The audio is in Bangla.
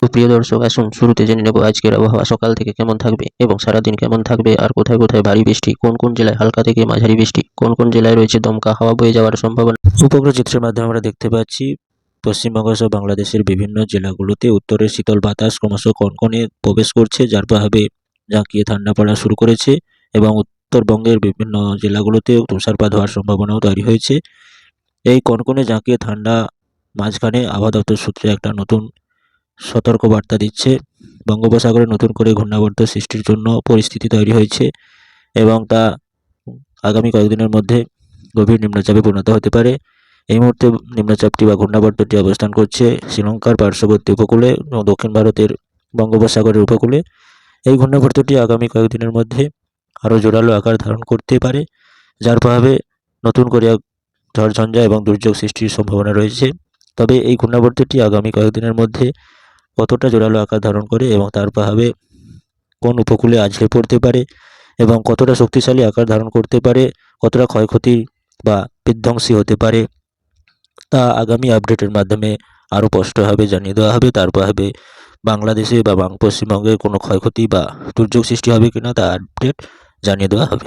সুপ্রিয় দর্শক, আসুন শুরুতে জেনে নেব আজকের আবহাওয়া, সকাল থেকে কেমন থাকবে এবং সারাদিন কেমন থাকবে আর কোথায় কোথায় ভারী বৃষ্টি, কোন কোন জেলায় হালকা থেকে মাঝারি বৃষ্টি, কোন কোন জেলায় রয়েছে দমকা হাওয়া বয়ে যাওয়ার সম্ভাবনা। উপগ্রহ চিত্রের মাধ্যমে আমরা দেখতে পাচ্ছি, পশ্চিমবঙ্গ সহ বাংলাদেশের বিভিন্ন জেলাগুলোতে উত্তরের শীতল বাতাস ক্রমশ কনকনে প্রবেশ করছে, যার প্রভাবে জাঁকিয়ে ঠান্ডা পড়া শুরু করেছে এবং উত্তরবঙ্গের বিভিন্ন জেলাগুলোতে তুষারপাত হওয়ার সম্ভাবনাও তৈরি হয়েছে। এই কনকনে জাঁকিয়ে ঠান্ডা মাঝখানে আবহাওয়া দপ্তর সূত্রে একটা নতুন সতর্ক বার্তা দিচ্ছে। বঙ্গোপসাগরে নতুন করে ঘূর্ণাবর্ত সৃষ্টির জন্য পরিস্থিতি তৈরি হয়েছে এবং তা আগামী কয়েকদিনের মধ্যে গভীর নিম্নচাপে পরিণত হতে পারে। এই মুহূর্তে নিম্নচাপটি বা ঘূর্ণাবর্তটি অবস্থান করছে শ্রীলঙ্কার পার্শ্ববর্তী উপকূলে এবং দক্ষিণ ভারতের বঙ্গোপসাগরের উপকূলে। এই ঘূর্ণাবর্তটি আগামী কয়েকদিনের মধ্যে আরও জোরালো আকার ধারণ করতে পারে, যার প্রভাবে নতুন করে ঝড়ঝঞ্ঝা এবং দুর্যোগ সৃষ্টির সম্ভাবনা রয়েছে। তবে এই ঘূর্ণাবর্তটি আগামী কয়েকদিনের মধ্যে কতটা জোরালো আকার ধারণ করে এবং তার প্রভাবে কোন উপকূলে আছড়ে পড়তে পারে এবং কতটা শক্তিশালী আকার ধারণ করতে পারে, কতটা ক্ষয়ক্ষতি বা বিধ্বংসী হতে পারে, তা আগামী আপডেটের মাধ্যমে আরও স্পষ্টভাবে জানিয়ে দেওয়া হবে। তার প্রভাবে বাংলাদেশে বা পশ্চিমবঙ্গে কোনো ক্ষয়ক্ষতি বা দুর্যোগ সৃষ্টি হবে কিনা তা আপডেট জানিয়ে দেওয়া হবে।